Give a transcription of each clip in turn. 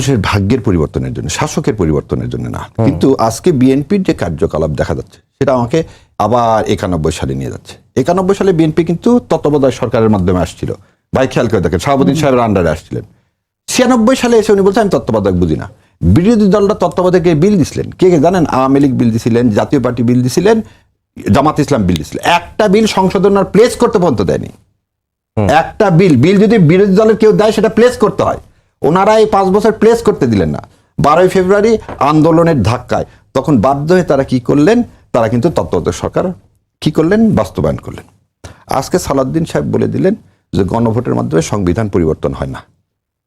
মানুষের ভাগ্যের পরিবর্তনের জন্য শাসকের পরিবর্তনের জন্য না। কিন্তু আজকে বিএনপির যে কার্যকলাপ দেখা যাচ্ছে সেটা আমাকে আবার একানব্বই সালে নিয়ে যাচ্ছে। একানব্বই সালে বিএনপি কিন্তু তত্ত্বাবধায়ক সরকারের মাধ্যমে আসছিল। ভাই খেয়াল করে দেখেন শাহাবুদ্দিন সাহেবের আন্ডারে আসছিলেন। ছিয়ানব্বই সালে এসে উনি বলছেন আমি তত্ত্বাবধায়ক বুঝি না। বিরোধী দলটা তত্ত্বাবধায়কে বিল দিছিলেন। কে কে জানেন? আওয়ামী লীগ বিল দিছিলেন জাতীয় পার্টি বিল দিছিলেন জামাত ইসলাম বিল দিছিলেন। একটা বিল সংশোধন আর প্লেস করতে পর্যন্ত দেয়নি। একটা বিল বিল যদি বিরোধী দলের কেউ দেয় সেটা প্লেস করতে হয়। ওনারা এই পাঁচ বছর প্লেস করতে দিলেন না। বারোই ফেব্রুয়ারি আন্দোলনের ধাক্কায়। তখন বাধ্য হয়ে তারা কি করলেন? তারা কিন্তু তত্ত্বাবধায়ক সরকার কি করলেন? বাস্তবায়ন করলেন। আজকে সালাউদ্দিন সাহেব বলে দিলেন যে, গণভোটের মাধ্যমে সংবিধান পরিবর্তন হয় না।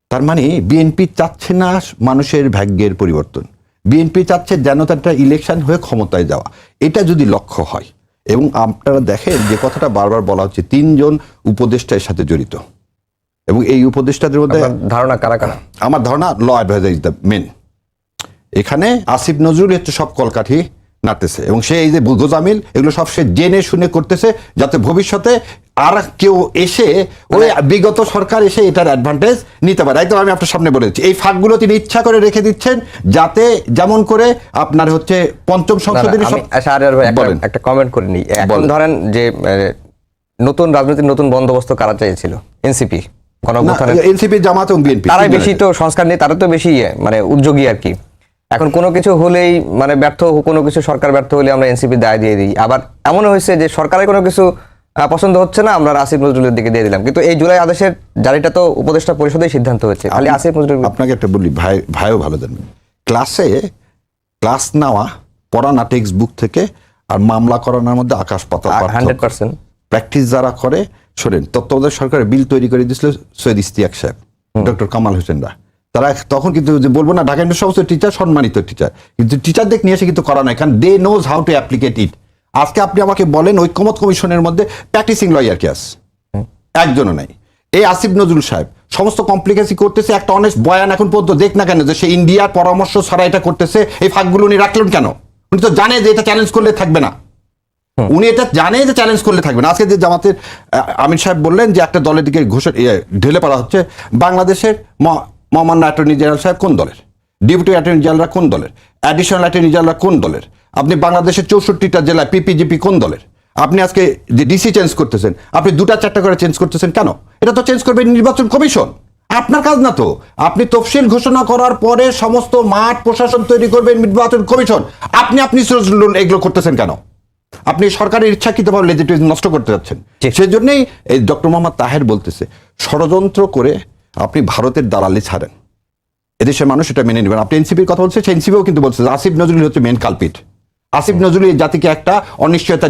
তার মানে বিএনপি চাচ্ছে না মানুষের ভাগ্যের পরিবর্তন। বিএনপি চাচ্ছে যেন একটা ইলেকশন হয়ে ক্ষমতায় যাওয়া। এটা যদি লক্ষ্য হয়। এবং আপনারা দেখেন যে, কথাটা বারবার বলা হচ্ছে, তিনজন উপদেষ্টা এর সাথে জড়িত। এবং এই উপদেষ্টাদের মধ্যে ধারণা কারা কারা? আমার ধারণা law adviser is the main এখানে আসিফ নজরুল হচ্ছে সব কলকাঠি নাড়তেছে এবং সে এই যে গোজামিল এগুলো সব সে জেনে শুনে করতেছে যাতে ভবিষ্যতে আর কেউ এসে ওই বিগত সরকার এসে এটার অ্যাডভান্টেজ নিতে পারে। একদম আমি আপনার সামনে বলে দিচ্ছি এই ফাঁকগুলো তিনি ইচ্ছা করে রেখে দিচ্ছেন যাতে যেমন করে আপনার হচ্ছে পঞ্চম সংসদের আচ্ছা, একটা- কমেন্ট করে নিই। এখন ধরেন যে নতুন রাজনৈতিক নতুন বন্দোবস্ত কারা চাইছিল? এনসিপি এনসিপি জামাত এবং বিএনপি। তারাই বেশি তো সংস্কার নিয়ে তারা তো বেশি ইয়ে, মানে উদ্যোগী আর কি। এখন কোনো কিছু হলেই মানে ব্যর্থ কোনো কিছু সরকার ব্যর্থ হলে আমরা এনসিপি দায় দিয়ে দিই। আবার এমনও হয়েছে যে সরকারের কোনো কিছু পছন্দ হচ্ছে না আমরা আসিফ নজরুলের দিকে দিয়ে দিলাম। কিন্তু এই জুলাই আদেশের জারিটা তো উপদেষ্টা পরিষদেই সিদ্ধান্ত হয়েছে। খালি আসিফ নজরুল আপনাকে একটা বলি ভাই ভাইও ভালো জানবেন ক্লাসে ক্লাস নেওয়া পড়ানা টেক্সট বুক থেকে আর মামলা করানোর মধ্যে আকাশ পাতাল হান্ড্রেড পার্সেন্ট প্র্যাকটিস যারা করে শোনেন তত্ত্বাবধায়ক সরকারের বিল তৈরি করে দিয়েছিল সৈয়দ ইস্তিয়াক সাহেব ডক্টর কামাল হোসেনরা। তারা তখন কিন্তু বলব না ঢাকা সমস্ত টিচার সম্মানিত টিচার কিন্তু টিচারদের নিয়ে এসে কিন্তু করা নয় কারণ they knows how to applicate it আজকে আপনি আমাকে বলেন ঐক্যমত কমিশনের মধ্যে প্র্যাকটিসিং লয়ার কে আছে। একজনও নাই। এই আসিফ নজরুল সাহেব সমস্ত কমপ্লিকেন্সি করতেছে একটা অনেস্ট বয়ান এখন পর্যন্ত দেখ না কেন যে সে ইন্ডিয়ার পরামর্শ ছাড়া এটা করতেছে এই ফাঁকগুলো উনি রাখলেন কেন? উনি তো জানে যে এটা চ্যালেঞ্জ করলে থাকবে না। উনি এটা জানে যে চ্যালেঞ্জ করলে থাকবে না আজকে যে জামাতের আমির সাহেব বললেন যে একটা দলের দিকে ঘোষণা ঢেলে পড়া হচ্ছে, বাংলাদেশের মহামান্য অ্যাটর্নি জেনারেল সাহেব কোন দলের? ডেপুটি অ্যাটর্নি জেনারেলরা কোন দলের? অ্যাডিশনাল অ্যাটর্নি জেনারেলরা কোন দলের? আপনি বাংলাদেশের চৌষট্টিটা জেলায় পিপিজিপি কোন দলের? আপনি আজকে যে ডিসি চেঞ্জ করতেছেন, আপনি দুটা চারটা করে চেঞ্জ করতেছেন কেন? এটা তো চেঞ্জ করবে নির্বাচন কমিশন। আপনার কাজ না তো। আপনি তফসিল ঘোষণা করার পরে সমস্ত মাঠ প্রশাসন তৈরি করবেন নির্বাচন কমিশন। আপনি আপনি এগুলো করতেছেন কেন? আপনি সরকারের ইচ্ছাকৃতভাবে লেজিটিভ নষ্ট করতে যাচ্ছেন। জি। সেই জন্যই এই ডক্টর মোহাম্মদ তাহের বলতেছে ষড়যন্ত্র করে আপনি ভারতের দালালি ছাড়েন। এদেশের মানুষ এটা মেনে নেবেন। আপনি এনসিপির কথা বলছে সেই এনসিপিও কিন্তু বলছে আসিফ নজরুল হচ্ছে মেন কালপিট আসিফ নজরুল জাতিকে একটা অনিশ্চয়তা